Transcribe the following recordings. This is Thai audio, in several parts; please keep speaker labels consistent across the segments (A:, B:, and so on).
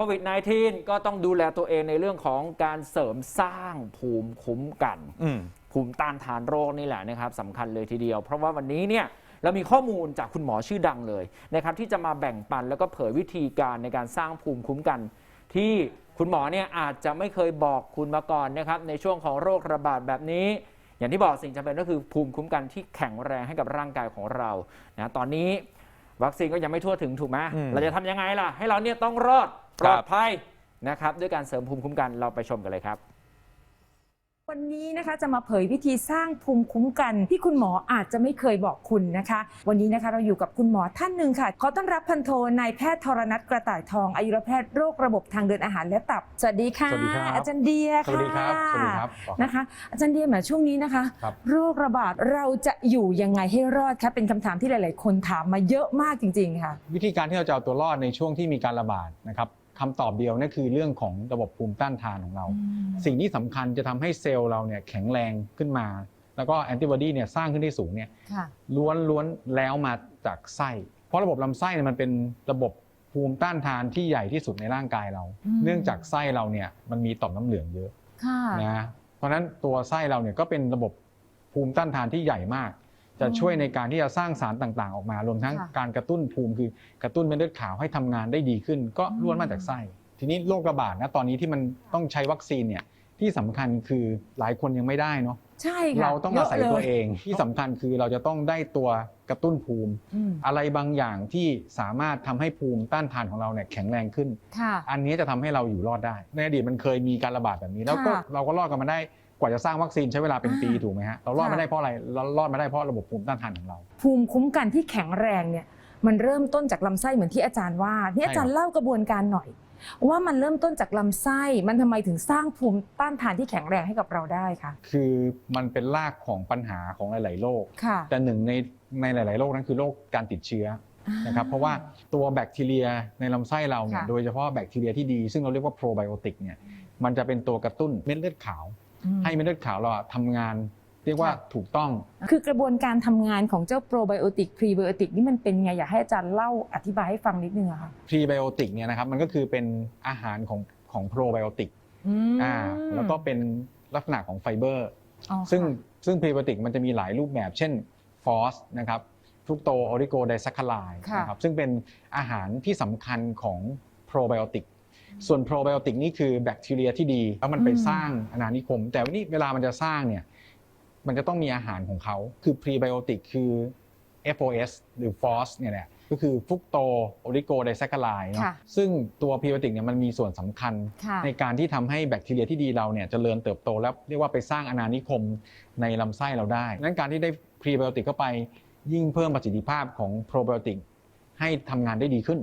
A: ควิด -19 ก็ต้องดูแลตัวเองในเรื่องของการเสริมสร้างภูมิคุ้มกัน
B: อืม
A: ภูมิต้านทานโรคนี่แหละนะครับสำคัญเลยทีเดียว เพราะว่าวันนี้เนี่ยเรามีข้อมูลจากคุณหมอชื่อดังเลยนะครับที่จะมาแบ่งปันแล้วก็เผยวิธีการในการสร้างภูมิคุ้มกัน ที่คุณหมอเนี่ยอาจจะไม่เคยบอกคุณมาก่อนนะครับในช่วงของโรคระบาดแบบนี้ อย่างที่บอกสิ่งจำเป็นก็คือภูมิคุ้มกันที่แข็งแรงให้กับร่างกายของเรานะตอนนี้วัคซีนก็ยังไม่ทั่วถึงถูกไหม
B: อืม
A: เราจะทำยังไงล่ะ ให้เราเนี่ยต้องรอด ป
B: ค
A: ล
B: รั
A: อบดภัยนะครับด้วยการเสริมภูมิคุ้มกันเราไปชมกันเลยครับ
C: วันนี้นะคะจะมาเผยวิธีสร้างภูมิคุ้มกัน ที่คุณหมออาจจะไม่เคยบอกคุณนะคะ วันนี้นะคะเราอยู่กับคุณหมอท่านหนึ่งค่ะ ขอต้อนรับพันโทนายแพทย์ธรนัทกระต่ายทองอายุรแพทย์โรคระบบทางเดินอาหารและตับสวัสดีค่ะ
B: สวัสดีครับ
C: อาจารย์เดีย
B: สวัสดีครับ สวัสดีครับ
C: นะคะ อาจารย์เดียแหมช่วงนี้นะคะ
B: ครับ
C: โรคระบาดเราจะอยู่ยังไงให้รอดคะเป็นคำถามที่หลาย ๆ คนถามมาเยอะมากจริง ๆ ค่ะ
B: วิธีการที่เราจะเอาตัวรอดในช่วงที่มีการระบาดนะครับ คำตอบเดียวนั่นคือเรื่องของระบบภูมิต้านทานของเรา สิ่งที่สำคัญจะทำให้เซลล์เราเนี่ยแข็งแรงขึ้นมา แล้วก็แอนติบอดีเนี่ยสร้างขึ้นได้สูงเนี่ย
C: ค่ะ
B: ล้วนล้วนแล้วมาจากไส้ เพราะระบบลำไส้เนี่ยมันเป็นระบบภูมิต้านทานที่ใหญ่ที่สุดในร่างกายเรา
C: อืม
B: เนื่องจากไส้เราเนี่ยมันมีต่อมน้ำเหลืองเยอะ
C: ค่ะ
B: นะเพราะฉะนั้นตัวไส้เราเนี่ยก็เป็นระบบภูมิต้านทานที่ใหญ่มาก จะ
C: อืม
B: ช่วยในการที่จะสร้างสารต่างๆ ออกมา รวมทั้ง
C: ค่ะ
B: การกระตุ้นภูมิคือกระตุ้นเม็ดเลือดขาวให้ทำงานได้ดีขึ้น ก็
C: อืม
B: ล้วนมาจากไส้ทีนี้โรคระบาดนะตอนนี้ที่มันต้องใช้วัคซีนเนี่ยที่สำคัญคือหลายคนยังไม่ได้เนาะ
C: ใช่ค่ะ
B: เราต้องอาศัยะ
C: ล
B: ตัวเองที่สำคัญคือเราจะต้องได้ตัวกระตุ้นภูมิ
C: อืม
B: อะไรบางอย่างที่สามารถทำให้ภูมิต้านทานของเราเนี่ยแข็งแรงขึ้น
C: ค่ะ
B: อันนี้จะทำให้เราอยู่รอดได้ ในอดีตมันเคยมีการระบาดแบบนี้ แล้วก็
C: ค่ะ
B: เราก็รอดกันมาได้กว่าจะสร้างวัคซีนใช้เวลาเป็นปี
C: อ่า
B: ถูกไหมฮะเรารอด
C: ค่ะ
B: มาได้เพราะอะไรเรารอดมาได้เพราะระบบภูมิต้านทานของเรา
C: ภูมิคุ้มกันที่แข็งแรงเนี่ยมันเริ่มต้นจากลำไส้เหมือนที่อาจารย์ว่านี่อาจารย์เล่ากระบวนการหน่อย ว่ามันเริ่มต้นจากลำไส้มันทำไมถึงสร้างภูมิต้านทานที่แข็งแรงให้กับเราได้คะ
B: คือมันเป็นรากของปัญหาของหลาย ๆ โรค
C: ค่ะ
B: แต่หนึ่งในในหลาย ๆ โรคนั้นคือโรคการติดเชื้อนะครับเพราะว่าตัวแบคทีเรียในลำไส้เราเนี่ย
C: ค่ะ
B: โดยเฉพาะแบคทีเรียที่ดี ซึ่งเราเรียกว่าโปรไบโอติกเนี่ยมันจะเป็นตัวกระตุ้นเม็ดเลือดขาว
C: อืม
B: ให้เม็ดเลือดขาวเราอะทำงานเรียกว่า
C: ค่ะ
B: ถูกต้อง
C: คือกระบวนการทำงานของเจ้าโปรไบโอติกพรีไบโอติกนี่มันเป็นไงอยากให้อาจารย์เล่าอธิบายให้ฟังนิดนึงอะค่ะ
B: พรีไบโอติกเนี่ยนะครับมันก็คือเป็นอาหารของของโปรไบโอติก
C: อืม
B: อ่าแล้วก็เป็นลักษณะของไฟเบอร์
C: อ๋อ
B: ซึ่ง
C: ค่ะ
B: ซึ่งพรีไบโอติกมันจะมีหลายรูปแบบ เช่นฟอสนะครับฟรุกโตออริโกไดซัคคาไล
C: ค่ะ
B: นะครับซึ่งเป็นอาหารที่สำคัญของโปรไบโอติกส่วนโปรไบโอติกนี่คือแบคทีเรียที่ดี แล้วมันไปสร้างอาณานิคม แต่ว่านี่เวลามันจะสร้างเนี่ย มันจะต้องมีอาหารของเขา คือพรีไบโอติกคือ FOS หรือ FOS เนี่ยแหละก็คือฟรุกโตออริโกไดซัคคาไลเนาะ
C: ค่ะ
B: ซึ่งตัวพรีไบโอติกเนี่ยมันมีส่วนสำคัญ
C: ค่ะ
B: ในการที่ทำให้แบคทีเรียที่ดีเราเนี่ยเจริญเติบโตแล้วเรียกว่าไปสร้างอาณานิคมในลำไส้เราได้ นั้นการที่ได้พรีไบโอติกเข้าไปยิ่งเพิ่มประสิทธิภาพของโปรไบโอติกให้ทำงานได้ดีขึ้น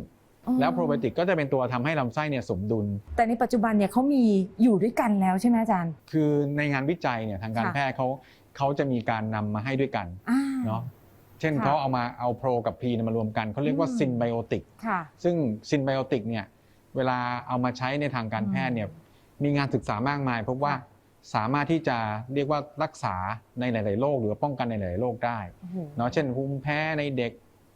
C: อ๋อ
B: แล้วโปรไบโอติกก็จะเป็นตัวทำให้ลำไส้เนี่ยสมดุล
C: แต่ในปัจจุบันเนี่ยเขามีอยู่ด้วยกันแล้วใช่ไหมอาจารย์
B: คือในงานวิจัยเนี่ยทางการ
C: ค่ะ
B: แพทย์เขา เขาจะมีการนำมาให้ด้วยกัน
C: อ่า
B: เนาะเช่น
C: ค่ะ
B: เขาเอามาเอาโปรกับพรีมารวมกันเขาเรียกว่า
C: อืม
B: ซินไบโอติก
C: ค่ะ
B: ซึ่งซินไบโอติกเนี่ยเวลาเอามาใช้ในทางการแพทย์เนี่ยมีงานศึกษามากมายพบว่า
C: ค่ะ
B: สามารถที่จะเรียกว่ารักษาในหลาย ๆ โรคหรือว่าป้องกันในหลาย ๆ โรคได้
C: โอ้โห
B: เนาะเช่นภูมิแพ้ในเด็ก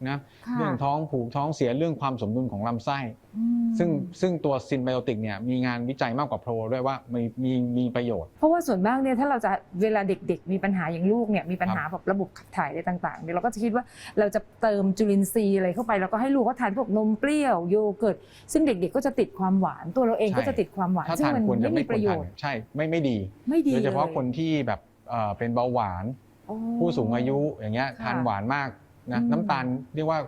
B: นะ
C: ค่ะ
B: เรื่องท้องผูกท้องเสียเรื่องความสมดุลของลำไส้
C: อืม
B: ซึ่งซึ่งตัวซินไบโอติกเนี่ยมีงานวิจัยมากกว่าโปรด้วยว่ามีมีมีประโยชน์
C: เพราะว่าส่วนมากเนี่ยถ้าเราจะเวลาเด็กๆ มีปัญหาอย่างลูกเนี่ยมีปัญหาแบบระบบขับถ่ายอะไรต่างๆเนี่ยเราก็จะคิดว่าเราจะเติมจุลินทรีย์อะไรเข้าไปแล้วก็ให้ลูกเขาทานพวกนมเปรี้ยวโยเกิร์ตซึ่งเด็กๆก็จะติดความหวานตัวเราเอง
B: ใช่
C: ก็จะติดความหวาน
B: ถ้า
C: ซึ่ง
B: ทาน
C: มัน
B: ควรจะ
C: ไม่
B: ไม่
C: มี
B: คว
C: ป
B: ร
C: ระโย
B: ทาน
C: ชน์
B: ใช่ไม่ไม่ดี
C: ไม่ดี
B: โดยเฉพาะ
C: ล
B: คนที่แบบเอ่อเป็นเบาหวาน
C: โอ้
B: ผู้สูงอายุอย่างเงี้ย
C: ค่ะ
B: ทานหวานมาก นะ
C: อืม
B: น้ำตาลเรียกว่า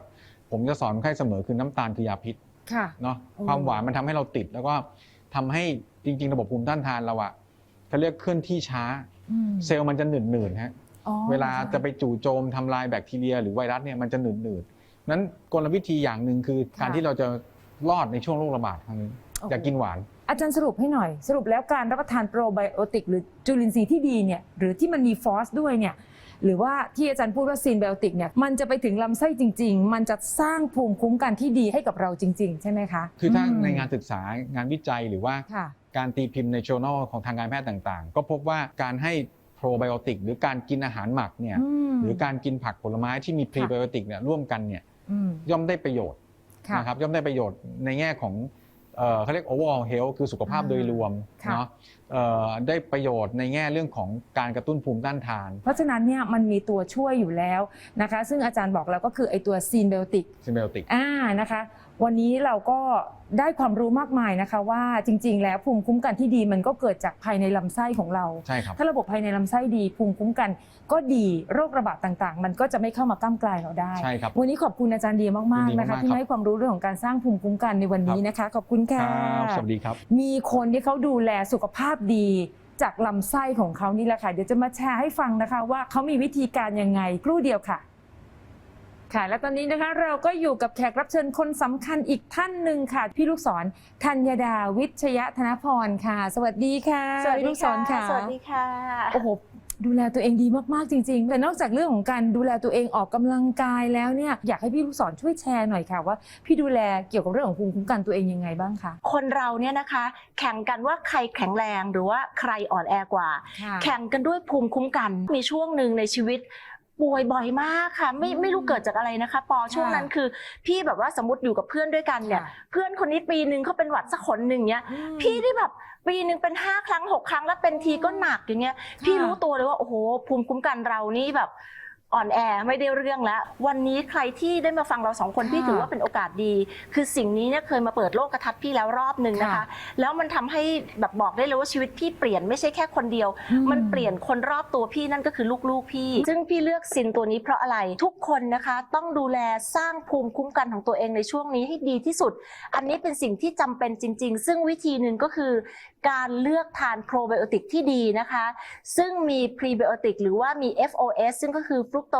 B: ผมจะสอนคนไข้เสมอคือน้ำตาลคือยาพิษ
C: ค่ะ
B: เนาะ
C: โอ้
B: ความหวานมันทำให้เราติด แล้วก็ทำให้จริง ๆ ระบบภูมิต้านทานเราอะเขาเรียกเคลื่อนที่ช้า
C: อืม
B: เซลล์มันจะหนืดหนืดๆฮะ
C: อ๋อ
B: เวลาจะไปจู่โจมทำลายแบคทีเรีย หรือไวรัสเนี่ยมันจะหนืดหนืดๆนั้นกลวิธีอย่างหนึ่งคือการที่เราจะรอดในช่วงโรคระบาดครั้งนี้
C: โอ้โห
B: อย่ากินหวาน
C: อาจารย์สรุปให้หน่อย สรุปแล้วการรับประทานโปรไบโอติกหรือจุลินทรีย์ที่ดีเนี่ยหรือที่มันมีฟอสด้วยเนี่ย หรือว่าที่อาจารย์พูดว่าซีนไบโอติกเนี่ยมันจะไปถึงลำไส้จริง ๆ มันจะสร้างภูมิคุ้มกันที่ดีให้กับเราจริง ๆ ใช่ไหมคะ
B: คือถ้ามใน
C: ม
B: งานศึกษางานวิจัยหรือว่า
C: ค่ะ
B: การตีพิมพ์ใน journal ของทางการแพทย์ต่างๆ ก็พบว่าการให้โปรไบโอติกหรือการกินอาหารหมักเนี่ย
C: ม
B: หรือการกินผักผลไม้ที่มีพรีไบโอติกเนี่ยร่วมกันเนี่ย
C: อืม
B: ย่อมได้ประโยชน์
C: ค่ะ
B: นะครับย่อมได้ประโยชน์ในแง่ของ เอ่อเขาเรียก overall health คือสุขภาพ
C: อ่า
B: โดยรวม
C: ค่ะ
B: เนาะเอ่อได้ประโยชน์ในแง่เรื่องของการกระตุ้นภูมิต้านทาน
C: เพราะฉะนั้นเนี่ยมันมีตัวช่วยอยู่แล้วนะคะ ซึ่งอาจารย์บอกแล้วก็คือไอตัวซีนเบลติก
B: ซิมเบลติก
C: อ่านะคะ วันนี้เราก็ได้ความรู้มากมายนะคะ ว่าจริง ๆ แล้วภูมิคุ้มกันที่ดีมันก็เกิดจากภายในลำไส้ของเรา
B: ใช่ครับ
C: ถ้าระบบภายในลำไส้ดี ภูมิคุ้มกัน ก็ดีโรคระบาดต่างๆ มันก็จะไม่เข้ามาก้ามกลายเราได้
B: ใช่ครับ
C: วันนี้ขอบคุณอาจารย์เดียมาก
B: ยิน
C: ๆ
B: ดี
C: นะคะ
B: มากๆ
C: ที่
B: ครับ
C: มาให้ความรู้เรื่องของการสร้างภูมิคุ้มกันในวันนี้นะคะ ขอบคุณ
B: ค
C: ค่ะ
B: รับสวัสดีครับ
C: มีคนที่เขาดูแลสุขภาพดีจากลำไส้ของเขานี่แหละค่ะเดี๋ยวจะมาแชร์ให้ฟังนะคะ ว่าเขามีวิธีการยังไงครู่เดียวค่ะ ค่ะและตอนนี้นะคะเราก็อยู่กับแขกรับเชิญคนสำคัญอีกท่านหนึ่งค่ะ พี่ลูกศรธัญดาวิชยธนพรค่ะ สวัสดีค่ะ
D: สวัส
C: พี่
D: ดี
C: ลูกศ
D: ค่ะ
C: รค่ะ
D: สวัสดีค่ะ
C: โอ้โหดูแลตัวเองดีมากๆจริง ๆ แต่นอกจากเรื่องของการดูแลตัวเองออกกำลังกายแล้วเนี่ยอยากให้พี่ลูกศรช่วยแชร์หน่อยค่ะว่า พี่ดูแลเกี่ยวกับเรื่องของภูมิคุ้มกันตัวเองยังไงบ้างคะ
D: คนเราเนี่ยนะคะ แข่งกันว่าใครแข็งแรงหรือว่าใครอ่อนแอกว่า แข่งกันด้วยภูมิคุ้มกันมีช่วงหนึ่งในชีวิต ป่วยบ่อยมากค่ะ ไม่
C: อืม
D: ไม่รู้เกิดจากอะไรนะคะ ปอช่วงนั้นคือ พี่แบบว่าสมมติอยู่กับเพื่อนด้วยกันเนี่ย
C: ค่ะ
D: เพื่อนคนนี้ปีหนึ่งเขาเป็นหวัดสักขนหนึ่งเนี้ยพี่ที่แบบปีหนึ่งเป็นห้าครั้งหกครั้งแล้วเป็นทีก็หนักอย่างเงี้ยพี่รู้ตัวเลยว่าโอ้โหภูมิคุ้มกันเรานี่แบบ อ่อนแอไม่ได้เรื่องแล้ว วันนี้ใครที่ได้มาฟังเราสองคน
C: ค่ะ
D: พี่ถือว่าเป็นโอกาสดี คือสิ่งนี้เนี่ยเคยมาเปิดโลกทัศน์พี่แล้วรอบหนึ่งนะคะ
C: ค่ะ
D: แล้วมันทำให้แบบบอกได้เลยว่าชีวิตพี่เปลี่ยนไม่ใช่แค่คนเดียว
C: อืม
D: มันเปลี่ยนคนรอบตัวพี่นั่นก็คือลูกๆพี่ ซึ่งพี่เลือกซินตัวนี้เพราะอะไรทุกคนนะคะ ต้องดูแลสร้างภูมิคุ้มกันของตัวเองในช่วงนี้ให้ดีที่สุด อันนี้เป็นสิ่งที่จำเป็นจริง ๆ ซึ่งวิธีหนึ่งก็คือ การเลือกทานโปรไบโอติกที่ดีนะคะ ซึ่งมีพรีไบโอติกหรือว่ามี FOS ซึ่งก็คือฟรุกโต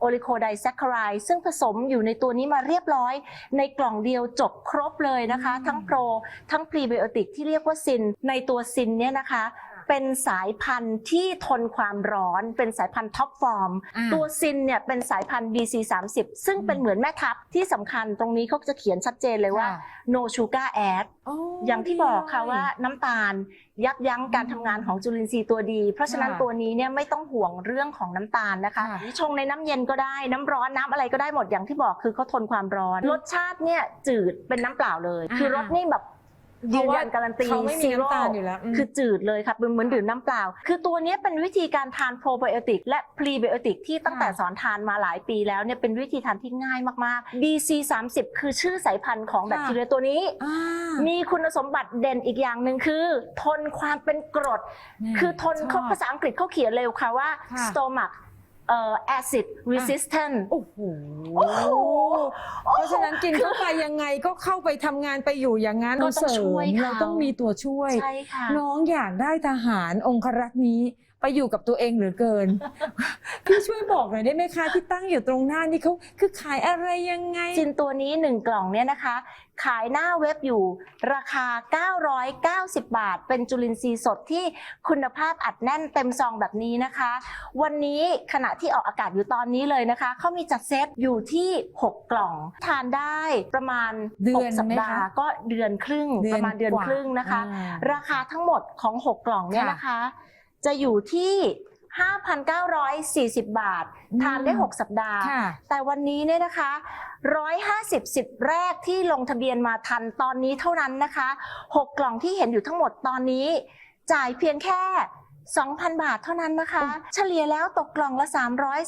D: โอลิโคไดแซคคารายซึ่งผสมอยู่ในตัวนี้มาเรียบร้อย ในกล่องเดียวจบครบเลยนะคะ ทั้งโปร ทั้งพรีไบโอติกที่เรียกว่าซิน ในตัวซินเนี่ยนะคะ เป็นสายพันธุ์ที่ทนความร้อน เป็นสายพันธุ์ท็อปฟอร์ม
C: อ่า
D: ตัวซินเนี่ยเป็นสายพันธุ์ BC30 ซึ่งเป็นเหมือนแม่ทัพที่สำคัญตรงนี้เขาจะเขียนชัดเจนเลยว่า
C: ค่ะ
D: no sugar add
C: โอ
D: ย่างที่บอกค่ะ
C: ดีเลย
D: ว่าน้ำตาลยับยั้งการทำงานของจุลินทรีย์ตัวดี เพราะฉะนั้น
C: ค่ะ
D: ตัวนี้เนี่ยไม่ต้องห่วงเรื่องของน้ำตาลนะคะ
C: ค่ะ
D: ชงในน้ำเย็นก็ได้น้ำร้อนน้ำอะไรก็ได้หมดอย่างที่บอกคือเขาทนความร้อน รสชาติเนี่ยจืดเป็นน้ำเปล่าเลย
C: อ่า
D: คือรสนี่แบบ ยืนยันการันตี
C: เขาไม่มี
D: zero
C: น้ำตาลอยู่แล้วม
D: คือจืดเลยค่ะเป็นเหมือนดื่มน้ำเปล่า คือตัวเนี้ยเป็นวิธีการทานโปรไบโอติกและพรีไบโอติกที่ตั้งแต่
C: ค่ะ
D: สอนทานมาหลายปีแล้วเนี่ยเป็นวิธีทานที่ง่ายมากๆ BC30 คือชื่อสายพันธุ์ของแบคทีเรียตัวนี้
C: อ่า
D: มีคุณสมบัติเด่นอีกอย่างหนึ่งคือ ทนความเป็นกรด
C: แม่
D: คือทน
C: ช
D: เขา
C: อบ
D: ภาษาอังกฤษเขาเขียนเร็วค่ะว่า
C: ค่ะ
D: stomach เอ่อ acid resistant
C: โอ้โห
D: โอ้โห
C: เพราะฉะนั้นกินเข้าไปยังไงก็เข้าไปทำงานไปอยู่อย่างนั้น
D: ก็ต้อง
C: เสริ
D: ช่วย
C: ม
D: เขา
C: เราต้องมีตัวช่วย
D: ใช่ค่ะ
C: น้องอยากได้ทหารองครักษ์นี้ ไปอยู่กับตัวเองเหลือเกิน พี่ช่วยบอกหน่อยได้ไหมคะที่ตั้งอยู่ตรงหน้านี่เขาคือขายอะไรยังไง
D: จินตัวนี้ 1 กล่องเนี่ยนะคะ ขายหน้าเว็บอยู่ราคา 990 บาท เป็นจุลินทรีย์สดที่คุณภาพอัดแน่นเต็มซองแบบนี้นะคะ วันนี้ขณะที่ออกอากาศอยู่ตอนนี้เลยนะคะ เขามีจัดเซตอยู่ที่ 6 กล่อง ทานได้ประมาณ
C: เดือน
D: 6สัป
C: ไหม
D: ดา
C: คะ
D: ห์ก็เดือนครึ่งประมาณเดือน
C: กว่
D: ครึ่งนะคะ
C: อ่า
D: ราคาทั้งหมดของ 6 กล่องเนี่ย
C: ค่ะ
D: นะคะ จะอยู่ที่ 5,940 บาท ทานได้
C: อืม
D: 6สัปดาห์
C: ค่ะ
D: แต่วันนี้เนี่ยนะคะ 150สิบแรกที่ลงทะเบียนมาทันตอนนี้เท่านั้นนะคะ 6 กล่องที่เห็นอยู่ทั้งหมดตอนนี้ จ่ายเพียงแค่ 2,000 บาทเท่านั้นนะคะ เฉลี่ยแล้วตกกล่องละ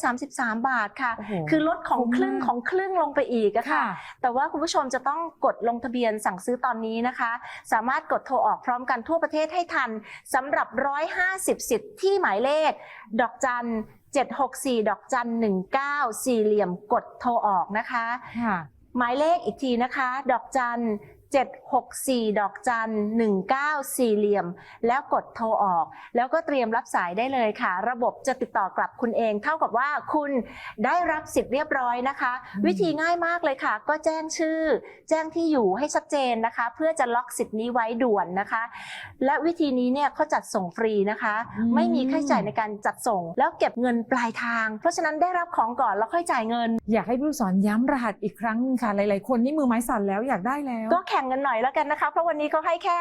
D: 333 บาทค่ะ
C: โอ้โห
D: คือลดของ
C: คุ้ม
D: ครึ่ง
C: มาก
D: ของครึ่งลงไปอีกอะค่ะ
C: ค่ะ
D: แต่ว่าคุณผู้ชมจะต้องกดลงทะเบียนสั่งซื้อตอนนี้นะคะ สามารถกดโทรออกพร้อมกันทั่วประเทศให้ทันสำหรับ 150 สิทธิ์ที่หมายเลข ดอกจัน764 ดอกจัน19 สี่เหลี่ยมกดโทรออกนะคะ
C: ค่ะ
D: หมายเลขอีกทีนะคะ ดอกจัน 764 ดอกจัน19 สี่เหลี่ยม แล้วกดโทรออก แล้วก็เตรียมรับสายได้เลยค่ะ ระบบจะติดต่อกลับคุณเอง เท่ากับว่าคุณได้รับสิทธิ์เรียบร้อยนะคะ
C: อืม
D: วิธีง่ายมากเลยค่ะ ก็แจ้งชื่อ แจ้งที่อยู่ให้ชัดเจนนะคะ เพื่อจะล็อกสิทธิ์นี้ไว้ด่วนนะคะ และวิธีนี้เนี่ยเขาจัดส่งฟรีนะคะ
C: อืม
D: ไม่มีค่าใช้จ่ายในการจัดส่ง แล้วเก็บเงินปลายทาง เพราะฉะนั้นได้รับของก่อนแล้วค่อยจ่ายเงิน
C: อยากให้พี่ลูกศรย้ำรหัสอีกครั้งหนึงค่ะหลาย ๆ คนนี่มือไม้สั่นแล้วอยากได้แล้ว
D: ก็แข่งข่งกันหน่อยแล้วกันนะคะ เพราะวันนี้เขาให้แค่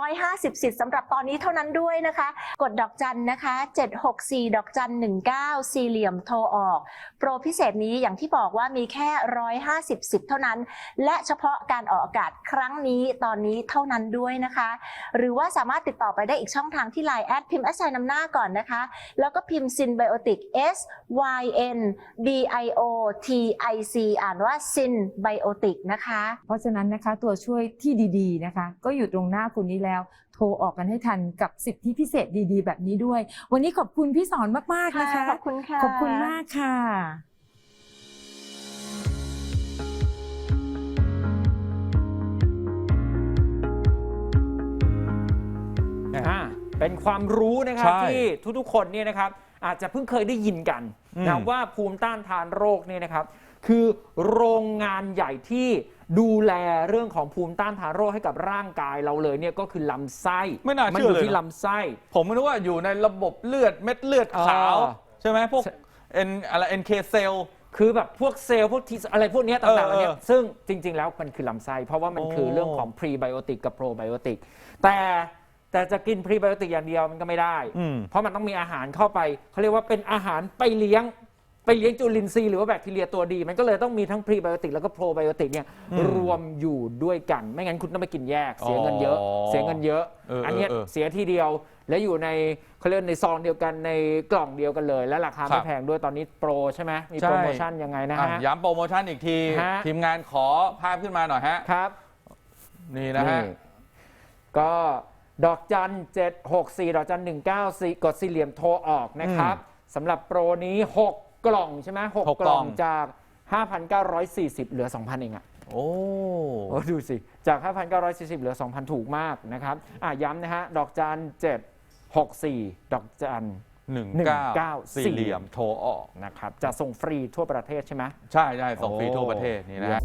D: 150 สิทธิ์สำหรับตอนนี้เท่านั้นด้วยนะคะ กดดอกจันนะคะ 764 ดอกจัน 19 สี่เหลี่ยมโทรออก โปรพิเศษนี้อย่างที่บอกว่ามีแค่ 150 สิทธิ์เท่านั้น และเฉพาะการออกอากาศครั้งนี้ตอนนี้เท่านั้นด้วยนะคะ หรือว่าสามารถติดต่อไปได้อีกช่องทางที่ Line แอดพิมพ์แอสไซน์นำหน้าก่อนนะคะ แล้วก็พิมพ์ซินไบโอติก S Y N B I O T I C อ่านว่าซินไบโอติกนะคะ
C: เพราะฉะนั้นนะคะตัวช่วยที่ดีๆนะคะ ก็อยู่ตรงหน้าคุณนี้แล้ว โทรออกกันให้ทันกับสิทธิพิเศษดีๆ แบบนี้ด้วย วันนี้ขอบคุณพี่สอนมากๆนะคะ
D: ขอบคุณค่ะ
C: ขอบคุณมากค่ะ
A: อ่าเป็นความรู้นะครับ
E: ใช่
A: ที่ทุกๆ คนเนี่ยนะครับอาจจะเพิ่งเคยได้ยินกัน
E: อืม
A: นะว่าภูมิต้านทานโรคเนี่ยนะครับ คือโรงงานใหญ่ที่ดูแลเรื่องของภูมิต้านทานโรคให้กับร่างกายเราเลยเนี่ยก็คือลำไส้
E: ไม่น่าเชื่อ
A: อยู่
E: เลย
A: ที่
E: นะ
A: ลำไส้
E: ผมนึกว่าอยู่ในระบบเลือดเม็ดเลือดขาว
A: เออ
E: ใช่ไหมพวก
A: ใช่
E: เอ็นอะไรเอ็นเคเซล
A: คือแบบพวกเซลล์พวกทีอะไรพวกเนี้ยต่างๆ
E: เออ
A: เหล่านี้
E: เออ
A: ซึ่งจริง ๆ แล้วมันคือลำไส้ เพราะว่ามัน
E: โอ้
A: คือเรื่องของพรีไบโอติกกับโปรไบโอติกแต่แต่จะกินพรีไบโอติกอย่างเดียวมันก็ไม่ได้
E: อืม
A: เพราะมันต้องมีอาหารเข้าไปเขาเรียกว่าเป็นอาหารไปเลี้ยง ไปเลี้ยงจุลินทรีย์หรือว่าแบคทีเรียตัวดี มันก็เลยต้องมีทั้งพรีไบโอติกแล้วก็โปรไบโอติกเนี่ย
E: อืม
A: รวมอยู่ด้วยกัน ไม่งั้นคุณต้องไปกินแยก เสียเงินเยอะ
E: อ๋อ
A: เสียเงินเยอะ
E: เออเออ
A: อันเนี้ย
E: เออ
A: เสียทีเดียว และอยู่ในเขาเรียกในซองเดียวกันในกล่องเดียวกันเลย และราคา
E: ครั
A: ไม่
E: บ
A: แพงด้วยตอนนี้โปรใช่ไหมมี
E: ใช่
A: โปรโมชั่นยังไงนะ
E: อะ
A: ฮะ
E: ย้ำโปรโมชั่นอีกที
A: ฮะ
E: ทีมงานขอภาพขึ้นมาหน่อยฮะ
A: ครับ
E: นี่นะฮะ
A: ก็ดอกจัน 764 ดอกจัน 194 กดสี่เหลี่ยมโทรออกนะครับสำหรับโปรนี้ 6 กล่องใช่ไหมหก
E: หก
A: ก
E: กล่
A: ล่อ
E: อง ง
A: จาก 5,940 เหลือ 2,000 เองอะ
E: โอ้
A: โอ้ดูสิ จาก 5,940 เหลือ 2,000 ถูกมากนะครับ อะย้ำนะฮะ ดอกจัน764 ดอกจัน
E: หนึ่งเก้า
A: 194
E: สี่เหลี่ยมโทรออก
A: นะครับ จะส่งฟรีทั่วประเทศใช่ไหม
E: ใช่ใช่ส่งฟรี
A: โอ้
E: ทั่วประเทศนี่นะฮะ